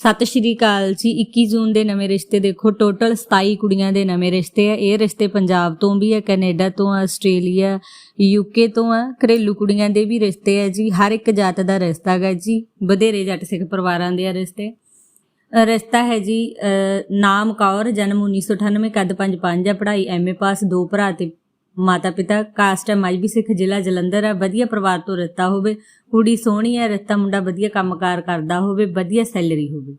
ਸਤਿ ਸ਼੍ਰੀ ਅਕਾਲ ਜੀ। 21 ਜੂਨ ਦੇ ਨਵੇਂ ਰਿਸ਼ਤੇ ਦੇਖੋ। ਟੋਟਲ 27 ਕੁੜੀਆਂ ਦੇ ਨਵੇਂ ਰਿਸ਼ਤੇ ਆ। ਇਹ ਰਿਸ਼ਤੇ ਪੰਜਾਬ ਤੋਂ ਵੀ ਆ, ਕੈਨੇਡਾ ਤੋਂ ਆ, ਆਸਟ੍ਰੇਲੀਆ ਯੂਕੇ ਤੋਂ ਆ। ਘਰੇਲੂ ਕੁੜੀਆਂ ਦੇ ਵੀ ਰਿਸ਼ਤੇ ਆ ਜੀ। ਹਰ ਇੱਕ ਜਾਤ ਦਾ ਰਿਸ਼ਤਾ ਹੈਗਾ ਜੀ। ਵਧੇਰੇ ਜੱਟ ਸਿੱਖ ਪਰਿਵਾਰਾਂ ਦੇ ਆ ਰਿਸ਼ਤੇ। ਰਿਸ਼ਤਾ ਹੈ ਜੀ ਨਾਮ ਕੌਰ, ਜਨਮ 1998 ਕੱਦ 5'5 ਆ, ਪੜ੍ਹਾਈ ਐਮਏ ਪਾਸ ਦੋ ਭਰਾ ਤੇ ਮਾਤਾ ਪਿਤਾ ਕਾਸਟ ਹੈ ਮਾਈਬੀ ਸਿੱਖ ਜ਼ਿਲ੍ਹਾ ਜਲੰਧਰ ਹੈ, ਵਧੀਆ ਪਰਿਵਾਰ ਤੋਂ ਰਿਸ਼ਤਾ ਹੋਵੇ, ਕੁੜੀ ਸੋਹਣੀ ਹੈ ਰਿਸ਼ਤਾ ਮੁੰਡਾ ਵਧੀਆ ਕੰਮਕਾਰ ਕਰਦਾ ਹੋਵੇ, ਵਧੀਆ ਸੈਲਰੀ ਹੋਵੇ।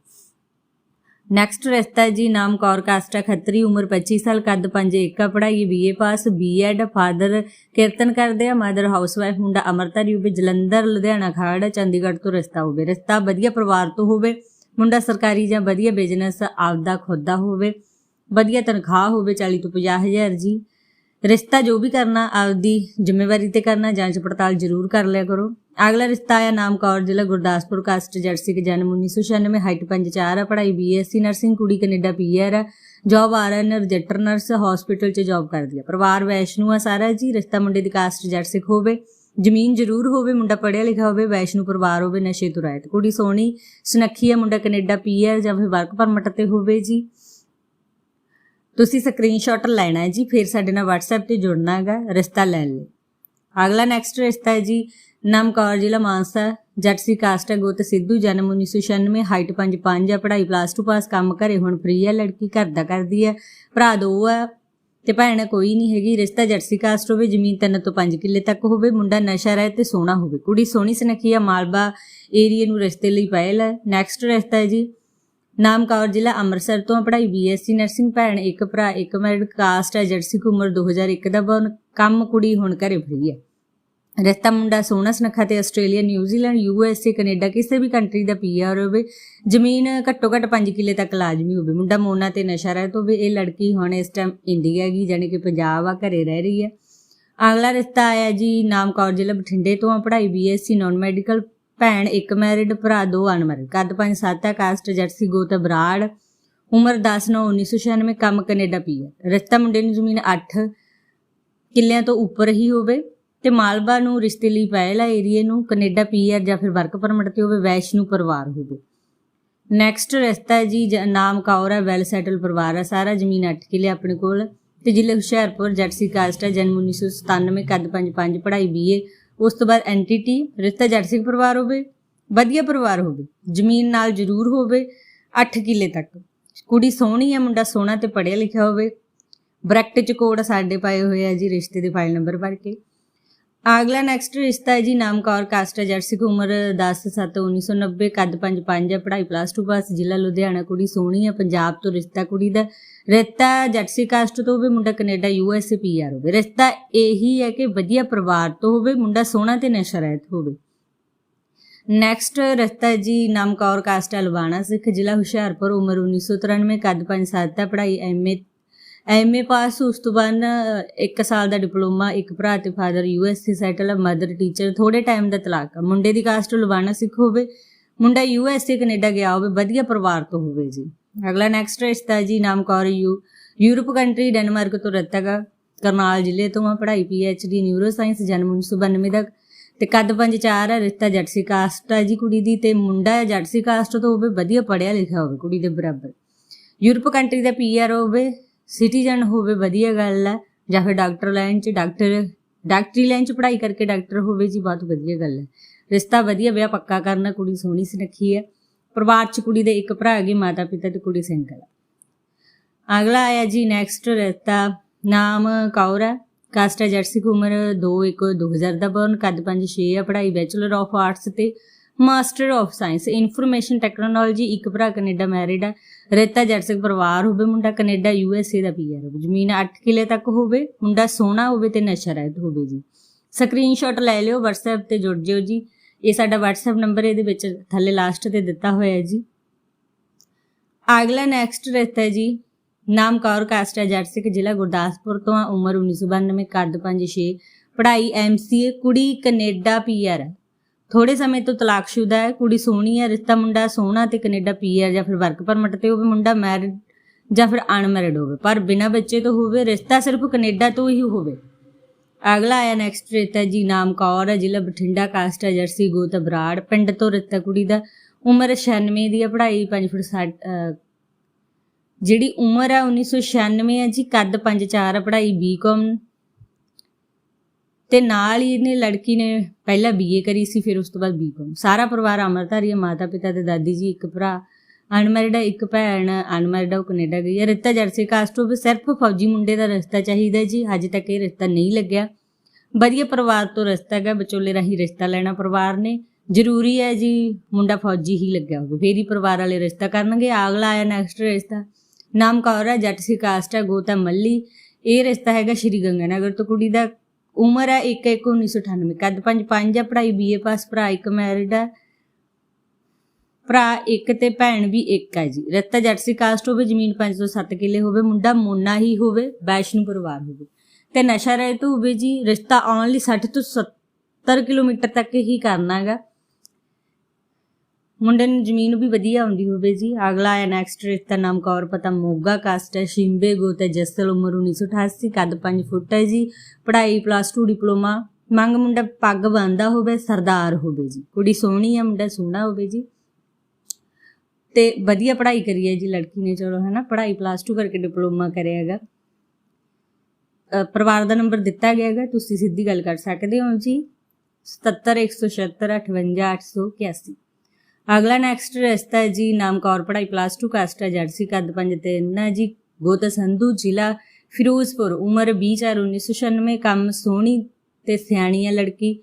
ਨੈਕਸਟ ਰਿਸ਼ਤਾ ਜੀ, ਨਾਮ ਕੌਰ ਕਾਸਟ ਹੈ, ਖੱਤਰੀ, ਉਮਰ 25 ਸਾਲ, ਕੱਦ 5'1 ਪੜ੍ਹਾਈ BA pass BEd father kirtan ਕਰਦੇ ਆ ਮਦਰ ਹਾਊਸਵਾਈਫ ਮੁੰਡਾ ਅਮਰਤਾਰੀ ਹੋਵੇ, ਜਲੰਧਰ, ਲੁਧਿਆਣਾ, ਖਾੜ, ਚੰਡੀਗੜ੍ਹ ਤੋਂ ਰਿਸ਼ਤਾ ਹੋਵੇ। ਰਿਸ਼ਤਾ ਵਧੀਆ ਪਰਿਵਾਰ ਤੋਂ ਹੋਵੇ, ਮੁੰਡਾ ਸਰਕਾਰੀ ਜਾਂ ਵਧੀਆ ਬਿਜ਼ਨਸ ਆਪਦਾ ਖੁਦ ਦਾ ਹੋਵੇ, ਵਧੀਆ ਤਨਖਾਹ ਹੋਵੇ 40 ਤੋਂ 50 ਹਜ਼ਾਰ ਜੀ। ਰਿਸ਼ਤਾ ਜੋ ਵੀ ਕਰਨਾ, ਆਪਦੀ ਜ਼ਿੰਮੇਵਾਰੀ ਤੇ ਕਰਨਾ, ਜਾਂਚ ਪੜਤਾਲ ਜ਼ਰੂਰ ਕਰ ਲਿਆ ਕਰੋ। ਅਗਲਾ ਰਿਸ਼ਤਾ ਆਇਆ ਨਾਮ ਕੌਰ, ਜ਼ਿਲ੍ਹਾ ਗੁਰਦਾਸਪੁਰ, ਕਾਸਟ ਜਰਸੀ ਕੇ ਜਨਮ 1996 ਹਾਈਟ 5'4 ਆ, ਪੜ੍ਹਾਈ ਬੀਐਸਸੀ ਨਰਸਿੰਗ, ਕੁੜੀ ਕੈਨੇਡਾ ਪੀਆਰ ਆ job RN register nurse hospital 'ਚ ਜੌਬ ਕਰਦੀ ਆ। ਪਰਿਵਾਰ ਵੈਸ਼ਨੂ ਆ ਸਾਰਾ ਜੀ, ਰਿਸ਼ਤਾ ਮੁੰਡੇ ਦੀ ਕਾਸਟ ਜਰਸਿਕ ਹੋਵੇ, ਜ਼ਮੀਨ ਜ਼ਰੂਰ ਹੋਵੇ, ਮੁੰਡਾ ਪੜ੍ਹਿਆ ਲਿਖਿਆ ਹੋਵੇ, ਵੈਸ਼ਨੂ ਪਰਿਵਾਰ ਹੋਵੇ, ਨਸ਼ੇ ਤੋਂ ਰਹਿਤ ਕੁੜੀ ਸੋਹਣੀ, ਸੁਨੱਖੀ ਆ, ਮੁੰਡਾ ਕੈਨੇਡਾ ਪੀਆਰ ਜਾਂ ਫਿਰ ਵਰਕ ਪਰਮਿਟ ਤੇ ਹੋਵੇ ਜੀ। ਤੁਸੀਂ ਸਕਰੀਨਸ਼ਾਟ ਲੈਣਾ ਹੈ ਜੀ, ਫਿਰ ਸਾਡੇ ਨਾਲ WhatsApp ਤੇ ਜੁੜਨਾ ਹੈਗਾ, ਰਿਸ਼ਤਾ ਲੈਣ ਲਈ। ਅਗਲਾ ਨੈਕਸਟ ਰਿਸ਼ਤਾ ਹੈ ਜੀ ਨਮਕੌਰ ਜ਼ਿਲ੍ਹਾ ਮਾਨਸਾ ਜੱਟਸੀ ਕਾਸਟ ਹੈ ਗੋਤ ਸਿੱਧੂ, ਜਨਮ 1996 ਹਾਈਟ 5'5 ਆ ਪੜ੍ਹਾਈ ਪਲੱਸ 2 ਪਾਸ ਕੰਮ ਘਰੇ ਹੁਣ ਫ੍ਰੀ ਹੈ, ਲੜਕੀ ਘਰ ਦਾ ਕਰਦੀ ਹੈ, ਭਰਾ ਦੋ ਆ ਤੇ ਭੈਣ ਕੋਈ ਨਹੀਂ ਹੈਗੀ, ਰਿਸ਼ਤਾ ਜਰਸੀ ਕਾਸਟ ਹੋਵੇ, ਜ਼ਮੀਨ 3 ਤੋਂ 5 ਕਿੱਲੇ ਤੱਕ ਹੋਵੇ, ਮੁੰਡਾ ਨਸ਼ਾ ਰਹਿ ਤੇ ਸੋਹਣਾ ਹੋਵੇ। ਕੁੜੀ ਸੋਹਣੀ ਸੁਨੱਖੀ ਆ ਮਾਲਵਾ ਏਰੀਆ ਨੂੰ ਰਿਸ਼ਤੇ ਲਈ ਪਹਿਲ ਹੈ। ਨੈਕਸਟ ਰਿਸ਼ਤਾ ਹੈ ਜੀ ਨਾਮ ਕੌਰ ਜ਼ਿਲ੍ਹਾ ਅੰਮ੍ਰਿਤਸਰ ਤੋਂ ਆ, ਪੜ੍ਹਾਈ ਬੀਐਸਸੀ ਨਰਸਿੰਗ ਭੈਣ ਇੱਕ ਭਰਾ ਇੱਕ ਮੈਰਿਡ ਕਾਸਟ ਹੈ ਜਰਸੀ ਕੁ ਉਮਰ 2001 ਦਾ ਬਨ ਕੰਮ ਕੁੜੀ ਹੁਣ ਘਰੇ ਫਰੀ ਹੈ। ਰਿਸ਼ਤਾ ਮੁੰਡਾ ਸੋਹਣਾ ਸੁਨੱਖਾ ਤੇ ਆਸਟ੍ਰੇਲੀਆ ਨਿਊਜ਼ੀਲੈਂਡ ਯੂਐਸਏ ਕੈਨੇਡਾ ਕਿਸੇ ਵੀ ਕੰਟਰੀ ਦਾ ਪੀਆਰ ਹੋਵੇ ਜ਼ਮੀਨ ਘੱਟੋ ਘੱਟ 5 ਕਿੱਲੇ ਤੱਕ ਲਾਜ਼ਮੀ ਹੋਵੇ। ਮੁੰਡਾ ਮੋਨਾ ਤੇ ਨਸ਼ਾ ਰਹਿਤ ਹੋਵੇ ਇਹ ਲੜਕੀ ਹੁਣ ਇਸ ਟਾਈਮ ਇੰਡੀਆ ਗਈ ਜਾਣੀ ਕਿ ਪੰਜਾਬ ਆ ਘਰੇ ਰਹਿ ਰਹੀ ਹੈ। ਅਗਲਾ ਰਿਸ਼ਤਾ ਆਇਆ ਜੀ ਨਾਮ ਕੌਰ ਜ਼ਿਲ੍ਹਾ ਬਠਿੰਡੇ ਤੋਂ ਆ ਪੜ੍ਹਾਈ ਬੀਐਸਸੀ ਨਾਨ ਮੈਡੀਕਲ ਭੈਣ, ਇੱਕ ਮੈਰਿਡ ਭਰਾ, ਦੋ ਅਨਮੈਰਿਡ ਕੱਦ 5'7 ਆ ਕਾਸਟ ਜਰਸੀ, ਗੋਤ, ਬਰਾੜ। ਉਮਰ 10 9 1996 ਕੰਮ ਕੈਨੇਡਾ ਪੀਆਰ ਰਿਸ਼ਤਾ ਮੁੰਡੇ ਨੂੰ ਜ਼ਮੀਨ 8 ਕਿੱਲਿਆਂ ਤੋਂ ਉੱਪਰ ਹੀ ਹੋਵੇ ਤੇ ਮਾਲਵਾ ਨੂੰ ਰਿਸ਼ਤੇ ਲਈ ਪਹਿਲਾ ਏਰੀਏ ਨੂੰ, ਕੈਨੇਡਾ ਪੀਆਰ ਜਾਂ ਫਿਰ ਵਰਕ ਪਰਮਿਟ ਤੇ ਹੋਵੇ, ਵੈਸ਼ਨੂ ਪਰਿਵਾਰ ਹੋਵੇ। ਨੈਕਸਟ ਰਿਸ਼ਤਾ ਜੀ ਨਾਮ ਕੌਰ ਹੈ ਵੈਲ ਸੈਟਲ ਪਰਿਵਾਰ ਹੈ ਸਾਰਾ ਜ਼ਮੀਨ 8 ਕਿੱਲੇ ਆਪਣੇ ਕੋਲ। ਤੇ ਜ਼ਿਲ੍ਹਾ ਹੁਸ਼ਿਆਰਪੁਰ ਜੱਟਸੀ ਕਾਸਟ ਹੈ ਜਨਮ 1997 ਕੱਦ 5'5 ਪੜ੍ਹਾਈ ਬੀਏ ਉਸ ਤੋਂ ਬਾਅਦ ਐਨਟੀਟੀ ਰਿਸ਼ਤਾ ਜੱਟਸੀ ਪਰਿਵਾਰ ਹੋਵੇ, ਵਧੀਆ ਪਰਿਵਾਰ ਹੋਵੇ, ਜ਼ਮੀਨ ਨਾਲ ਜ਼ਰੂਰ ਹੋਵੇ 8 ਕਿੱਲੇ ਤੱਕ। ਕੁੜੀ ਸੋਹਣੀ ਹੈ, ਮੁੰਡਾ ਸੋਹਣਾ ਤੇ ਪੜ੍ਹਿਆ ਲਿਖਿਆ ਹੋਵੇ। ਬ੍ਰੈਕਟ ਚ ਕੋਡ ਸਾਡੇ ਪਾਏ ਹੋਏ ਆ ਜੀ, ਰਿਸ਼ਤੇ ਦੇ ਫਾਈਲ ਨੰਬਰ ਭਰ ਕੇ। ਅਗਲਾ ਨੈਕਸਟ ਰਿਸ਼ਤਾ ਹੈ ਜੀ ਨਾਮ ਕੌਰ ਕਾਸਟ ਹੈ ਜਰਸੀ ਕੁ ਉਮਰ 10 7 1990 ਕੱਦ 5 5 ਹੈ, ਪੜ੍ਹਾਈ ਪਲੱਸ 2 ਪਾਸ ਜ਼ਿਲ੍ਹਾ ਲੁਧਿਆਣਾ, ਕੁੜੀ ਸੋਹਣੀ ਹੈ, ਪੰਜਾਬ ਤੋਂ ਰਿਸ਼ਤਾ ਕੁੜੀ ਦਾ। ਰਿਸ਼ਤਾ ਜਰਸੀ ਕਾਸਟ ਤੋਂ ਹੋਵੇ, ਮੁੰਡਾ ਕੈਨੇਡਾ ਯੂਐਸਏ ਪੀਆਰ ਹੋਵੇ। ਰਿਸ਼ਤਾ ਇਹੀ ਹੈ ਕਿ ਵਧੀਆ ਪਰਿਵਾਰ ਤੋਂ ਹੋਵੇ, ਮੁੰਡਾ ਸੋਹਣਾ ਤੇ ਨਸ਼ਾ ਰਹਿਤ ਹੋਵੇ। ਨੈਕਸਟ ਰਿਸ਼ਤਾ ਜੀ ਨਾਮ ਕੌਰ ਕਾਸਟ ਹੈ, ਲਵਾਣਾ ਸਿੱਖ, ਜ਼ਿਲ੍ਹਾ ਹੁਸ਼ਿਆਰਪੁਰ, ਉਮਰ 1993 ਕੱਦ 5 7 ਦਾ ਪੜ੍ਹਾਈ ਐਮਏ ਐਮਏ ਪਾਸ, ਉਸ ਤੋਂ ਬਾਅਦ 1 ਸਾਲ ਦਾ ਡਿਪਲੋਮਾ, ਇੱਕ ਭਰਾ ਤੇ ਫਾਦਰ ਯੂਐਸਸੀ ਸੈਟਲ ਆ ਮਦਰ ਟੀਚਰ ਥੋੜੇ ਟਾਈਮ ਦਾ ਤਲਾਕ ਹੈ ਮੁੰਡੇ ਦੀ ਕਾਸਟ ਲਵਾਣਾ ਸਿੱਖ ਹੋਵੇ, ਮੁੰਡਾ ਯੂਐਸਏ ਕੈਨੇਡਾ ਗਿਆ ਹੋਵੇ, ਵਧੀਆ ਪਰਿਵਾਰ ਤੋਂ ਹੋਵੇ ਜੀ। ਅਗਲਾ ਨੈਕਸਟ ਰਿਸ਼ਤਾ ਜੀ ਨਾਮ ਕੌਰ ਯੂ, ਯੂਰਪ ਕੰਟਰੀ ਡੈਨਮਾਰਕ ਤੋਂ ਰੱਤਗਾ ਕਰਨਾਲ ਜ਼ਿਲ੍ਹੇ ਤੋਂ ਆ, ਪੜ੍ਹਾਈ ਪੀਐਚਡੀ ਨਿਊਰੋ ਸਾਇੰਸ ਜਨਮ 1992 ਤੱਕ। ਤੇ ਕੱਦ 5'4 ਆ, ਰਿਸ਼ਤਾ ਜੱਟਸੀ ਕਾਸਟ ਆ ਜੀ ਕੁੜੀ ਦੀ, ਤੇ ਮੁੰਡਾ ਜੱਟਸੀ ਕਾਸਟ ਤੋਂ ਹੋਵੇ, ਵਧੀਆ ਪੜ੍ਹਿਆ ਲਿਖਿਆ ਹੋਵੇ ਕੁੜੀ ਦੇ ਬਰਾਬਰ। ਯੂਰਪ ਕੰਟਰੀ ਦਾ ਪੀਆਰ ਹੋਵੇ ਸਿਟੀਜ਼ਨ ਹੋਵੇ, ਵਧੀਆ ਗੱਲ ਹੈ, ਜਾਂ ਫਿਰ ਡਾਕਟਰ ਲਾਈਨ 'ਚ ਡਾਕਟਰ, ਡਾਕਟਰੀ ਲਾਈਨ 'ਚ ਪੜ੍ਹਾਈ ਕਰਕੇ ਡਾਕਟਰ ਹੋਵੇ ਜੀ, ਬਹੁਤ ਵਧੀਆ ਗੱਲ ਹੈ। ਰਿਸ਼ਤਾ ਵਧੀਆ, ਵਿਆਹ ਪੱਕਾ ਕਰਨਾ, ਕੁੜੀ ਸੋਹਣੀ ਸੁਨੱਖੀ ਹੈ। ਪਰਿਵਾਰ 'ਚ ਕੁੜੀ ਦੇ ਇੱਕ ਭਰਾ ਹੈਗੇ ਮਾਤਾ ਪਿਤਾ ਤੇ ਕੁੜੀ ਸਿੰਗਲ ਹੈ। ਅਗਲਾ ਆਇਆ ਜੀ ਨੈਕਸਟ ਰਿਸ਼ਤਾ ਨਾਮ ਕੌਰ ਹੈ। ਕਾਸਟ ਹੈ ਜਰਸੀ ਉਮਰ 2 1 2000 ਦਾ ਬਰਨ ਕੱਦ 5 6 ਹੈ, ਪੜ੍ਹਾਈ ਬੈਚਲਰ ਆਫ ਆਰਟਸ ਤੇ। Master of science information technology ਇੱਕ ਭਰਾ ਕੈਨੇਡਾ ਮੈਰਿਡ ਹੈ ਰੇਤਾ ਜਰਸਕ ਪਰਿਵਾਰ ਹੋਵੇ, ਮੁੰਡਾ ਕੈਨੇਡਾ ਯੂ ਐਸ ਏ ਦਾ ਪੀਆਰ ਹੋਵੇ। ਜ਼ਮੀਨ 8 ਕਿੱਲੇ ਤੱਕ ਹੋਵੇ, ਮੁੰਡਾ ਸੋਹਣਾ ਹੋਵੇ ਤੇ ਨਸ਼ਾ ਰਹਿਤ ਹੋਵੇ ਜੀ। ਸਕਰੀਨਸ਼ਾਟ ਲੈ ਲਿਓ, WhatsApp ਤੇ ਜੁੜ ਜਿਓ ਜੀ। ਇਹ ਸਾਡਾ WhatsApp ਨੰਬਰ ਇਹਦੇ ਵਿੱਚ ਥੱਲੇ ਲਾਸਟ ਤੇ ਦਿੱਤਾ ਹੋਇਆ ਹੈ ਜੀ। ਅਗਲਾ ਨੈਕਸਟ ਰਿਸ਼ਤਾ ਹੈ ਜੀ। ਨਾਮ ਕੌਰ ਕਾਸਟ ਹੈ ਜਰਸਿਕ ਜ਼ਿਲ੍ਹਾ ਗੁਰਦਾਸਪੁਰ ਤੋਂ ਆ, ਉਮਰ 1992 ਕੱਦ 5'6 ਪੜ੍ਹਾਈ ਐਮਸੀਏ ਕੁੜੀ ਕੈਨੇਡਾ ਪੀਆਰ ਹੈ ਥੋੜੇ ਸਮੇਂ ਤੋਂ ਤਲਾਕਸ਼ੁਦਾ ਹੈ, ਕੁੜੀ ਸੋਹਣੀ ਹੈ, ਰਿਸ਼ਤਾ ਮੁੰਡਾ ਸੋਹਣਾ ਤੇ ਕੈਨੇਡਾ ਪੀਆਰ ਜਾਂ ਫਿਰ ਵਰਕ ਪਰਮਿਟ ਤੇ ਹੋਵੇ, ਮੁੰਡਾ ਮੈਰਿਡ ਜਾਂ ਫਿਰ ਅਨਮੈਰਿਡ ਹੋਵੇ। ਪਰ ਬਿਨਾਂ ਬੱਚੇ ਤੋਂ ਹੋਵੇ, ਰਿਸ਼ਤਾ ਸਿਰਫ ਕੈਨੇਡਾ ਤੋਂ ਹੀ ਹੋਵੇ। ਅਗਲਾ ਆਇਆ ਨੈਕਸਟ ਰਿਸ਼ਤਾ ਜੀ ਨਾਮ ਕੌਰ ਹੈ, ਜ਼ਿਲ੍ਹਾ ਬਠਿੰਡਾ ਕਾਸਟ ਹੈ, ਜਰਸੀ ਗੋਤ ਬਰਾੜ ਪਿੰਡ ਤੋਂ ਰਿਸ਼ਤਾ ਕੁੜੀ ਦਾ ਉਮਰ 96 ਦੀ ਹੈ, ਪੜ੍ਹਾਈ 5 ਫੁੱਟ 60 ਜਿਹੜੀ ਉਮਰ ਹੈ 1996 ਹੈ ਜੀ, ਕੱਦ 5'4 ਹੈ ਪੜ੍ਹਾਈ ਬੀਕਾਮ ਤੇ ਨਾਲ ਹੀ ਇਹਨੇ ਲੜਕੀ ਨੇ ਪਹਿਲਾਂ ਬੀਏ ਕਰੀ ਸੀ, ਫਿਰ ਉਸ ਤੋਂ ਬਾਅਦ ਬੀਕਾਮ ਸਾਰਾ ਪਰਿਵਾਰ ਅਮਰਧਾਰੀ ਹੈ ਮਾਤਾ ਪਿਤਾ ਤੇ ਦਾਦੀ ਜੀ, ਇੱਕ ਭਰਾ, ਅਨਮੈਰਿਡ ਹੈ ਇੱਕ ਭੈਣ, ਅਨਮੈਰਿਡ ਹੈ ਉਹ ਕੈਨੇਡਾ ਗਈ ਹੈ ਰਿਸ਼ਤਾ ਜਰਸੀ ਕਾਸਟ ਹੋਵੇ, ਸਿਰਫ ਫੌਜੀ ਮੁੰਡੇ ਦਾ ਰਿਸ਼ਤਾ ਚਾਹੀਦਾ ਜੀ। ਅਜੇ ਤੱਕ ਇਹ ਰਿਸ਼ਤਾ ਨਹੀਂ ਲੱਗਿਆ। ਵਧੀਆ ਪਰਿਵਾਰ ਤੋਂ ਰਿਸ਼ਤਾ ਹੈਗਾ, ਵਿਚੋਲੇ ਰਾਹੀਂ ਰਿਸ਼ਤਾ ਲੈਣਾ ਪਰਿਵਾਰ ਨੇ। ਜ਼ਰੂਰੀ ਹੈ ਜੀ, ਮੁੰਡਾ ਫੌਜੀ ਹੀ ਲੱਗਿਆ ਹੋਵੇ, ਫੇਰ ਹੀ ਪਰਿਵਾਰ ਵਾਲੇ ਰਿਸ਼ਤਾ ਕਰਨਗੇ। ਅਗਲਾ ਆਇਆ ਨੈਕਸਟ ਰਿਸ਼ਤਾ। ਨਾਮ ਕੌਰ ਹੈ ਜੱਟ ਸੀ ਕਾਸਟ ਹੈ ਗੋਤਾ ਮੱਲੀ। ਇਹ ਰਿਸ਼ਤਾ ਹੈਗਾ ਸ਼੍ਰੀ ਗੰਗਾਨਗਰ ਤੋਂ। ਕੁੜੀ ਦਾ ਉਮਰ ਹੈ 1 1 1998 ਕੱਦ 5 5 ਹੈ, ਪੜ੍ਹਾਈ ਬੀਏ ਪਾਸ ਭਰਾ ਇੱਕ ਮੈਰਿਡ ਹੈ। ਭਰਾ ਇੱਕ ਤੇ ਭੈਣ ਵੀ ਇੱਕ ਹੈ ਜੀ। ਰੱਤਾ ਜੱਟ ਸੀ, ਕਾਸਟ ਹੋਵੇ, ਜ਼ਮੀਨ 5 ਤੋਂ 7 ਕਿੱਲੇ ਹੋਵੇ, ਮੁੰਡਾ ਮੋਨਾ ਹੀ ਹੋਵੇ, ਵੈਸ਼ਨੂ ਪਰਿਵਾਰ ਹੋਵੇ। ਤੇ ਨਸ਼ਾ ਰਹਿਤ ਹੋਵੇ ਜੀ, ਰਿਸ਼ਤਾ ਆਉਣ ਲਈ 60 ਤੋਂ 70 ਕਿਲੋਮੀਟਰ ਤੱਕ ਹੀ ਕਰਨਾ ਹੈਗਾ। ਮੁੰਡੇ ਨੂੰ ਜ਼ਮੀਨ ਵੀ ਵਧੀਆ ਹੁੰਦੀ ਹੋਵੇ ਜੀ। ਅਗਲਾ ਹੈ ਨੈਕਸਟ ਰਿਸ਼ਤਾ ਨਾਮ ਕੌਰ ਪਤਾ ਮੋਗਾ ਕਾਸਟ ਹੈ, ਸ਼ਿੰਬੇ ਗੋਤ ਹੈ, ਜਸਲ ਉਮਰ 1988 ਕੱਦ 5 ਫੁੱਟ ਹੈ ਜੀ। ਪੜ੍ਹਾਈ ਪਲੱਸ 2 ਡਿਪਲੋਮਾ ਮੰਗ ਮੁੰਡਾ ਪੱਗ ਬੰਨਦਾ ਹੋਵੇ, ਸਰਦਾਰ ਹੋਵੇ ਜੀ। ਕੁੜੀ ਸੋਹਣੀ ਹੈ, ਮੁੰਡਾ ਸੋਹਣਾ ਹੋਵੇ ਜੀ। ਤੇ ਵਧੀਆ ਪੜ੍ਹਾਈ ਕਰੀ ਹੈ ਜੀ ਲੜਕੀ ਨੇ, ਚਲੋ ਹੈ ਨਾ ਪੜ੍ਹਾਈ ਪਲੱਸ 2 ਕਰਕੇ ਡਿਪਲੋਮਾ ਕਰਿਆ ਹੈਗਾ। ਪਰਿਵਾਰ ਦਾ ਨੰਬਰ ਦਿੱਤਾ ਗਿਆ ਹੈਗਾ, ਤੁਸੀਂ ਸਿੱਧੀ ਗੱਲ ਕਰ ਸਕਦੇ ਹੋ ਜੀ। 77 176 58 881 ਅਗਲਾ ਨੈਕਸਟ ਰਿਸ਼ਤਾ ਹੈ ਜੀ, ਨਾਮ ਕੌਰ, ਪੜ੍ਹਾਈ ਪਲੱਸ 2 ਕਾਸਟ ਹੈ ਜਰਸੀ ਕੱਦ 5 ਤੇ ਨਾ ਜੀ, ਗੋਤ ਸੰਧੂ, ਜ਼ਿਲ੍ਹਾ ਫਿਰੋਜ਼ਪੁਰ, ਉਮਰ 20 4 1996 ਕੰਮ ਸੋਹਣੀ ਤੇ ਸਿਆਣੀ ਹੈ ਲੜਕੀ,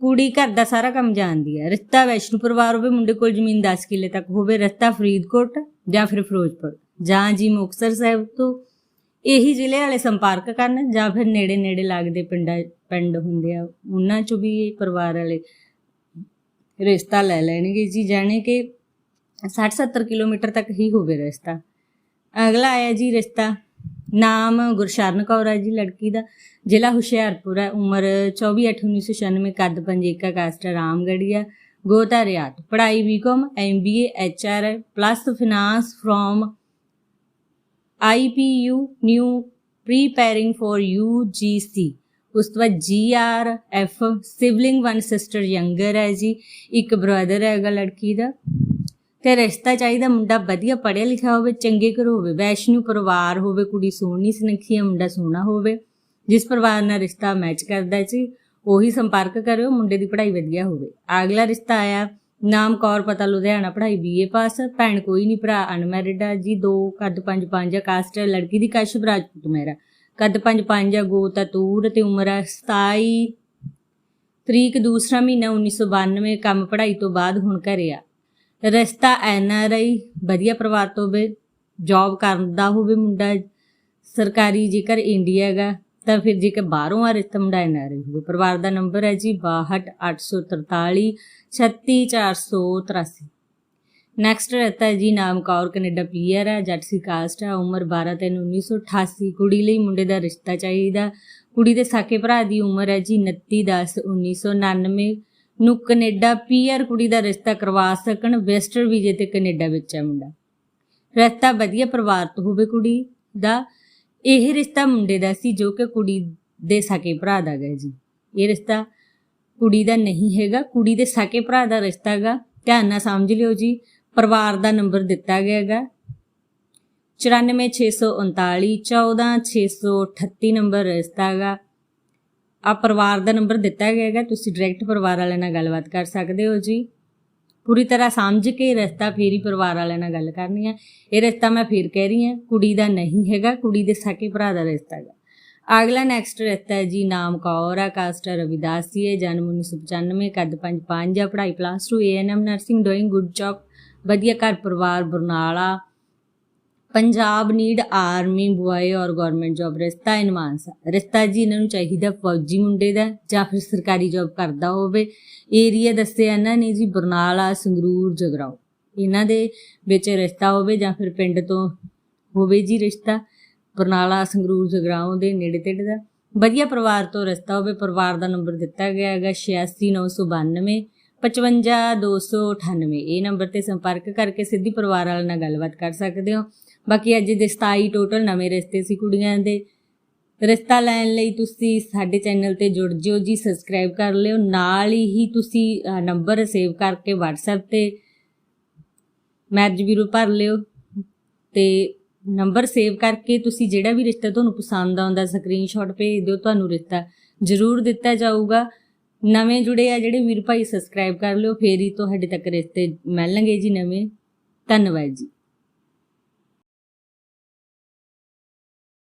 ਕੁੜੀ ਘਰ ਦਾ ਸਾਰਾ ਕੰਮ ਜਾਣਦੀ ਹੈ, ਰਿਸ਼ਤਾ ਵੈਸ਼ਨੂ ਪਰਿਵਾਰ ਹੋਵੇ, ਮੁੰਡੇ ਕੋਲ ਜ਼ਮੀਨ 10 ਕਿੱਲੇ ਤੱਕ ਹੋਵੇ, ਰਿਸ਼ਤਾ ਫਰੀਦਕੋਟ ਜਾਂ ਫਿਰ ਫਿਰੋਜ਼ਪੁਰ, ਜਾਂ ਜੀ ਮੁਕਤਸਰ ਸਾਹਿਬ ਤੋਂ ਇਹੀ ਜ਼ਿਲ੍ਹੇ ਵਾਲੇ ਸੰਪਰਕ ਕਰਨ ਜਾਂ ਫਿਰ ਨੇੜੇ ਨੇੜੇ ਲੱਗਦੇ ਪਿੰਡਾਂ, ਪਿੰਡ ਹੁੰਦੇ ਆ, ਉਹਨਾਂ ਚੋਂ ਵੀ ਇਹ ਪਰਿਵਾਰ ਵਾਲੇ ਰਿਸ਼ਤਾ ਲੈ ਲੈਣਗੇ ਜੀ, ਜਾਣੇ ਕਿ 60 70 ਕਿਲੋਮੀਟਰ ਤੱਕ ਹੀ ਹੋਵੇ ਰਿਸ਼ਤਾ। ਅਗਲਾ ਆਇਆ ਜੀ ਰਿਸ਼ਤਾ। ਨਾਮ ਗੁਰਸ਼ਰਨ ਕੌਰ ਹੈ ਜੀ ਲੜਕੀ ਦਾ। ਜ਼ਿਲ੍ਹਾ ਹੁਸ਼ਿਆਰਪੁਰ ਹੈ ਉਮਰ 24 8 1996 ਕੱਦ ਪੰਜੇਕਾ ਕਾਸਟ ਰਾਮਗੜੀਆ ਗੋਤਾ ਰਿਆਤ। ਪੜ੍ਹਾਈ B Com MBA HR plus finance from IPU new preparing for UGC ਉਸ ਤੋਂ ਬਾਅਦ JRF sibling one sister younger ਹੈ ਜੀ, ਇੱਕ ਬ੍ਰਦਰ ਹੈਗਾ ਲੜਕੀ ਦਾ। ਤੇ ਰਿਸ਼ਤਾ ਚਾਹੀਦਾ ਮੁੰਡਾ ਵਧੀਆ ਪੜ੍ਹਿਆ ਲਿਖਿਆ ਹੋਵੇ, ਚੰਗੇ ਘਰ ਹੋਵੇ, ਵੈਸ਼ਨੂ ਪਰਿਵਾਰ ਹੋਵੇ, ਕੁੜੀ ਸੋਹਣੀ ਸੁਨੱਖੀ ਹੈ ਮੁੰਡਾ ਸੋਹਣਾ ਹੋਵੇ, ਜਿਸ ਪਰਿਵਾਰ ਨਾਲ ਰਿਸ਼ਤਾ ਮੈਚ ਕਰਦਾ ਹੈ ਜੀ, ਉਹੀ ਸੰਪਰਕ ਕਰਿਓ, ਮੁੰਡੇ ਦੀ ਪੜ੍ਹਾਈ ਵਧੀਆ ਹੋਵੇ। ਅਗਲਾ ਰਿਸ਼ਤਾ ਆਇਆ, ਨਾਮ ਕੌਰ, ਪਤਾ ਲੁਧਿਆਣਾ, ਪੜ੍ਹਾਈ ਬੀਏ ਪਾਸ ਭੈਣ ਕੋਈ ਨਹੀਂ, ਭਰਾ ਅਨਮੈਰਿਡ ਆ ਜੀ, ਦੋ, ਕੱਦ ਪੰਜ ਪੰਜ ਕਾਸਟ ਲੜਕੀ ਦੀ ਕਸ਼ਪ ਰਾਜਪੂਤ ਮੇਰਾ ਕਦ ਪੰਜ ਪੰਜ ਆ ਗੋਤ ਆ ਤੂਰ ਤੇ ਉਮਰ ਆ 27 ਤਰੀਕ ਦੂਸਰਾ ਮਹੀਨਾ 1992 ਕੰਮ ਪੜ੍ਹਾਈ ਤੋਂ ਬਾਅਦ ਹੁਣ ਘਰੇ ਆ। ਰਿਸ਼ਤਾ ਐਨ ਆਰ ਆਈ, ਵਧੀਆ ਪਰਿਵਾਰ ਤੋਂ ਹੋਵੇ ਜੌਬ ਕਰਦਾ ਹੋਵੇ ਮੁੰਡਾ, ਸਰਕਾਰੀ ਜੇਕਰ ਇੰਡੀਆ ਹੈਗਾ, ਤਾਂ ਫਿਰ ਜੇਕਰ ਬਾਹਰੋਂ ਆ ਰਿਸ਼ਤਾ ਮੁੰਡਾ ਐਨ ਆਰ ਆਈ ਹੋਵੇ। ਪਰਿਵਾਰ ਦਾ ਨੰਬਰ ਹੈ ਜੀ 62843 36483 ਨੈਕਸਟ ਰਹਤਾ ਜੀ, ਨਾਮ ਕੌਰ, ਕੈਨੇਡਾ ਪੀਆਰ ਹੈ, ਜੱਟ ਸੀ ਕਾਸਟ ਹੈ, ਉਮਰ 12 3 1988 ਕੁੜੀ ਲਈ ਮੁੰਡੇ ਦਾ ਰਿਸ਼ਤਾ ਚਾਹੀਦਾ। ਕੁੜੀ ਦੇ ਸਾਕੇ ਭਰਾ ਦੀ ਉਮਰ ਹੈ ਜੀ 29 10 1999 ਨੂੰ ਕੈਨੇਡਾ ਪੀਆਰ ਕੁੜੀ ਦਾ ਰਿਸ਼ਤਾ ਕਰਵਾ ਸਕਣ ਵੈਸਟਰ ਵੀਜ਼ੇ ਤੇ ਕੈਨੇਡਾ ਵਿੱਚ ਹੈ ਮੁੰਡਾ। ਰਿਸ਼ਤਾ ਵਧੀਆ ਪਰਿਵਾਰ ਤੋਂ ਹੋਵੇ ਕੁੜੀ ਦਾ, ਇਹ ਰਿਸ਼ਤਾ ਮੁੰਡੇ ਦਾ ਸੀ ਜੋ ਕਿ ਕੁੜੀ ਦੇ ਸਾਕੇ ਭਰਾ ਦਾ ਹੈ ਜੀ। ਇਹ ਰਿਸ਼ਤਾ ਕੁੜੀ ਦਾ ਨਹੀਂ ਹੈਗਾ, ਕੁੜੀ ਦੇ ਸਾਕੇ ਭਰਾ ਦਾ ਰਿਸ਼ਤਾ ਹੈਗਾ ਧਿਆਨ ਨਾਲ ਸਮਝ ਲਿਓ ਜੀ ਪਰਿਵਾਰ ਦਾ ਨੰਬਰ ਦਿੱਤਾ ਗਿਆ ਹੈਗਾ। 94639 14638 ਨੰਬਰ ਰਸਤਾ ਹੈਗਾ। ਆ ਪਰਿਵਾਰ ਦਾ ਨੰਬਰ ਦਿੱਤਾ ਗਿਆ ਹੈਗਾ। ਤੁਸੀਂ ਡਾਇਰੈਕਟ ਪਰਿਵਾਰ ਵਾਲਿਆਂ ਨਾਲ ਗੱਲਬਾਤ ਕਰ ਸਕਦੇ ਹੋ ਜੀ। ਪੂਰੀ ਤਰ੍ਹਾਂ ਸਮਝ ਕੇ ਰਸਤਾ ਫੇਰ ਹੀ ਪਰਿਵਾਰ ਵਾਲਿਆਂ ਨਾਲ ਗੱਲ ਕਰਨੀ ਹੈ ਇਹ ਰਸਤਾ ਮੈਂ ਫੇਰ ਕਹਿ ਰਹੀ ਹਾਂ ਕੁੜੀ ਦਾ ਨਹੀਂ ਹੈਗਾ, ਕੁੜੀ ਦੇ ਸਾਕੇ ਭਰਾ ਦਾ ਰਿਸ਼ਤਾ ਹੈਗਾ। ਅਗਲਾ ਨੈਕਸਟ ਰਸਤਾ ਹੈ ਜੀ, ਨਾਮ ਕੌਰ ਆ ਕਾਸਟ ਹੈ ਜੀ ਹੈ ਜਨਮ 1995 ਕੱਦ 55 ਆ, ਪੜ੍ਹਾਈ plus 2 ANM nursing doing good job ਵਧੀਆ ਘਰ ਪਰਿਵਾਰ Barnala, Punjab need army boy ਔਰ ਗਵਰਨਮੈਂਟ ਜੌਬ ਰਿਸ਼ਤਾ ਇਨਵਾਂਸ ਰਿਸ਼ਤਾ ਜੀ ਇਹਨਾਂ ਨੂੰ ਚਾਹੀਦਾ ਫੌਜੀ ਮੁੰਡੇ ਦਾ ਜਾਂ ਫਿਰ ਸਰਕਾਰੀ ਜੌਬ ਕਰਦਾ ਹੋਵੇ। ਏਰੀਆ ਦੱਸਿਆ ਇਹਨਾਂ ਨੇ ਜੀ ਬਰਨਾਲਾ, ਸੰਗਰੂਰ ਜਗਰਾਓ ਇਹਨਾਂ ਦੇ ਵਿੱਚ ਰਿਸ਼ਤਾ ਹੋਵੇ ਜਾਂ ਫਿਰ ਪਿੰਡ ਤੋਂ ਹੋਵੇ ਜੀ ਰਿਸ਼ਤਾ, ਬਰਨਾਲਾ, ਸੰਗਰੂਰ ਜਗਰਾਓ ਦੇ ਨੇੜੇ ਤੇੜੇ ਦਾ। ਵਧੀਆ ਪਰਿਵਾਰ ਤੋਂ ਰਿਸ਼ਤਾ ਹੋਵੇ, ਪਰਿਵਾਰ ਦਾ ਨੰਬਰ ਦਿੱਤਾ ਗਿਆ ਹੈਗਾ 86992 55298 ਇਹ ਨੰਬਰ ਤੇ ਸੰਪਰਕ ਕਰਕੇ ਸਿੱਧੀ ਪਰਿਵਾਰ ਵਾਲਿਆਂ ਨਾਲ ਗੱਲਬਾਤ ਕਰ ਸਕਦੇ ਹੋ। ਬਾਕੀ ਅੱਜ ਦੇ 27 ਟੋਟਲ ਨਵੇਂ ਰਿਸ਼ਤੇ ਸੀ ਕੁੜੀਆਂ ਦੇ। ਰਿਸ਼ਤਾ ਲੈਣ ਲਈ ਤੁਸੀਂ ਸਾਡੇ ਚੈਨਲ ਤੇ ਜੁੜ ਜਿਓ ਜੀ, ਸਬਸਕ੍ਰਾਈਬ ਕਰ ਲਿਓ। ਨਾਲ ਹੀ ਤੁਸੀਂ ਨੰਬਰ ਸੇਵ ਕਰਕੇ WhatsApp ਤੇ ਮੈਰਿਜ ਬਿਊਰੋ ਭਰ ਲਿਓ। ਤੇ ਨੰਬਰ ਸੇਵ ਕਰਕੇ ਤੁਸੀਂ ਜਿਹੜਾ ਵੀ ਰਿਸ਼ਤਾ ਤੁਹਾਨੂੰ ਪਸੰਦ ਆਉਂਦਾ ਸਕਰੀਨਸ਼ਾਟ ਭੇਜ ਦਿਓ। ਤੁਹਾਨੂੰ ਰਿਸ਼ਤਾ ਜ਼ਰੂਰ ਦਿੱਤਾ ਜਾਊਗਾ। ਨਵੇਂ ਜੁੜੇ ਆ ਜਿਹੜੇ ਵੀਰ ਭਾਈ ਸਬਸਕ੍ਰਾਈਬ ਕਰ ਲਿਓ, ਫੇਰ ਹੀ ਤੁਹਾਡੇ ਤੱਕ ਰਿਸ਼ਤੇ ਮਿਲਣਗੇ ਜੀ ਨਵੇਂ। ਧੰਨਵਾਦ ਜੀ।